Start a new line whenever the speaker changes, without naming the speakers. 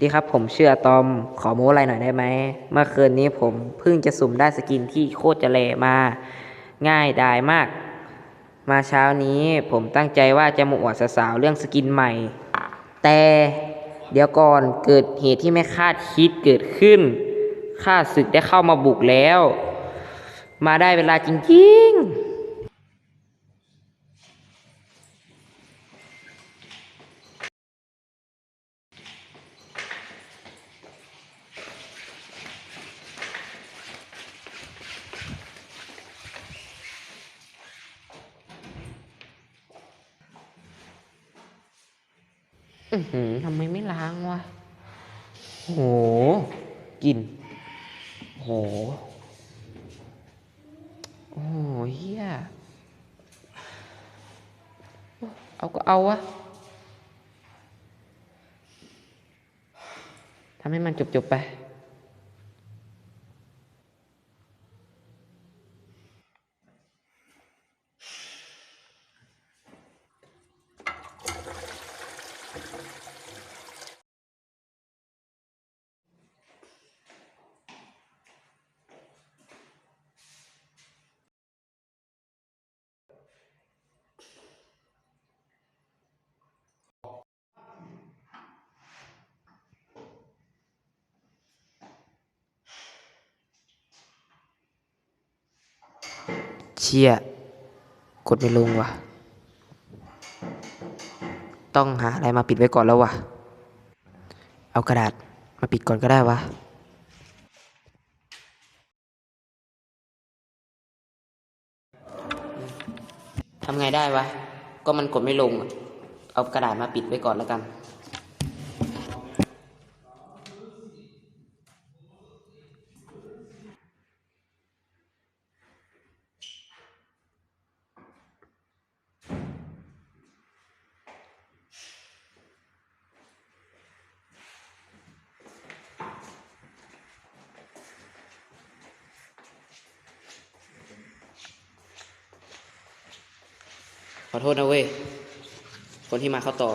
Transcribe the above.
ดีครับผมเชื่อตอมขอโม้อะไรหน่อยได้ไหมเมื่อคืนนี้ผมเพิ่งจะสุ่มได้สกินที่โคตรจะเลมา ง่ายดายมาก มาเช้านี้ผมตั้งใจว่าจะมาอวดสาวๆเรื่องสกินใหม่ แต่เดี๋ยวก่อนเกิดเหตุที่ไม่คาดคิดเกิดขึ้นข้าศึกได้เข้ามาบุกแล้ว มาได้เวลาจริง ๆ อือหือทำไมไม่ล้างวะโหกลินโห โอ้เฮียเอาก็เอาวะทำให้มันจบๆไป เชี่ย กดไม่ลงว่ะ ต้องหาอะไรมาปิดไว้ก่อนแล้ววะเอากระดาษมาปิดก่อนก็ได้วะทำไงได้วะ ก็มันกดไม่ลง เอากระดาษมาปิดไว้ก่อนแล้วกัน ขอโทษนะเว้ย คนที่มาเข้าต่อ